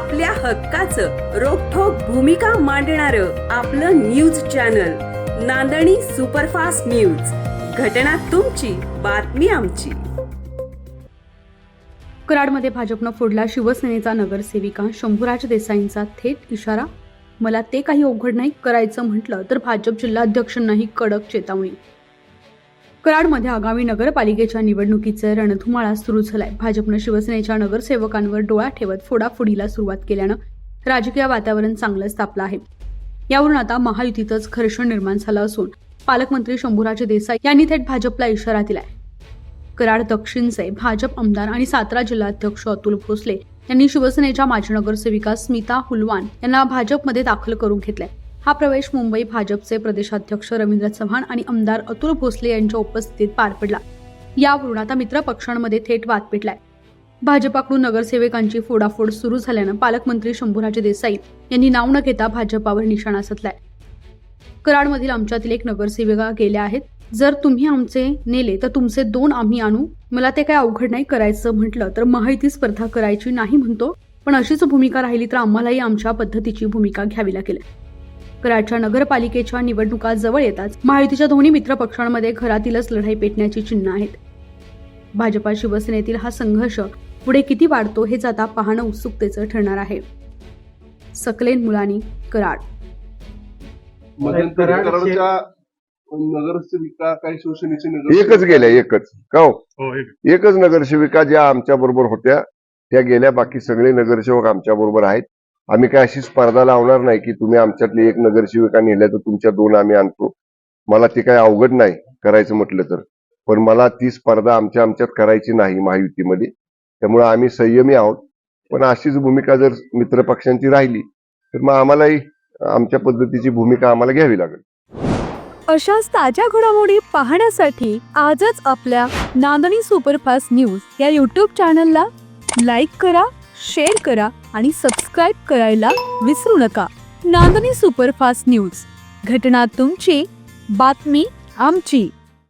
आपल्या हक्काचं रोखोक भूमिका मांडणार आपलं news channel Nandani superfast news. घटना तुमची बातमी आमची. कराडमध्ये भाजपनं फोडला शिवसेनेचा नगरसेविका शंभूराज देसाईंचा थेट इशारा? मला ते काही अवघड नाही करायचं म्हटलं तर भाजप जिल्हाध्यक्षांनाही कडक चेतावणी. कराडमध्ये आगामी नगरपालिकेच्या निवडणुकीचे रणधुमाळा सुरू झालाय. भाजपनं शिवसेनेच्या नगरसेवकांवर डोळा ठेवत फोडाफोडीला सुरुवात केल्यानं राजकीय वातावरण चांगलंच तापलं आहे. यावरून आता महायुतीतच घर्षण निर्माण झालं असून पालकमंत्री शंभूराजे देसाई यांनी थेट भाजपला इशारा दिलाय. कराड दक्षिणचे भाजप आमदार आणि सातारा जिल्हाध्यक्ष अतुल भोसले यांनी शिवसेनेच्या माजी नगरसेविका स्मिता हुलवान यांना भाजपमध्ये दाखल करून घेतलंय. हा प्रवेश मुंबई भाजपचे प्रदेशाध्यक्ष रवींद्र चव्हाण आणि आमदार अतुल भोसले यांच्या उपस्थितीत पार पडला. यावरून आता मित्र पक्षांमध्ये थेट वाद पेटलाय. भाजपाकडून नगरसेवकांची फोडाफोड सुरू झाल्यानं पालकमंत्री शंभूराजे देसाई यांनी नाव न घेता भाजपावर निशाणा साधलाय. कराडमधील आमच्यातील एक नगरसेविका गेल्या आहेत. जर तुम्ही आमचे नेले तर तुमचे दोन आम्ही आणू. मला ते काय अवघड नाही करायचं म्हटलं तर माहिती स्पर्धा करायची नाही म्हणतो. पण अशीच भूमिका राहिली तर आम्हालाही आमच्या पद्धतीची भूमिका घ्यावी लागेल. कराडच्या नगरपालिकेच्या निवडणुका जवळ येताच महायुतीच्या दोन्ही मित्र पक्षांमध्ये घरातीलच लढाई पेटण्याची चिन्ह आहेत. भाजपा शिवसेनेतील हा संघर्ष पुढे किती वाढतो हेच आता पाहणं उत्सुकतेचं ठरणार आहे. सकलेन मुलानी कराड. नगरसेविका काही शिवसेनेचे नगर एकच गेल्या एकच. का हो? हो एक. एकच नगरसेविका ज्या आमच्या बरोबर होत्या त्या गेल्या बाकी सगळे नगरसेवक आमच्या बरोबर आहेत. आम्ही काय अशी स्पर्धा लावणार नाही की तुम्ही आमच्यातली एक नगरसेविका नेल्या तर तुमच्या दोन आम्ही आणतो. मला ते काय अवघड नाही करायचं म्हटलं तर. पण मला ती स्पर्धा आमच्या आमच्यात करायची नाही महायुतीमध्ये. त्यामुळे आम्ही संयमी आहोत. पण अशीच भूमिका जर मित्र पक्षांची राहिली तर मग आम्हालाही आमच्या पद्धतीची भूमिका आम्हाला घ्यावी लागेल. अशाच ताज्या घडामोडी पाहण्यासाठी आजच आपल्या नांदणी सुपरफास्ट न्यूज या यूट्यूब चॅनलला लाईक करा शेअर करा आणि सबस्क्राईब करायला विसरू नका. Nandani superfast news. घटना तुमची बातमी आमची.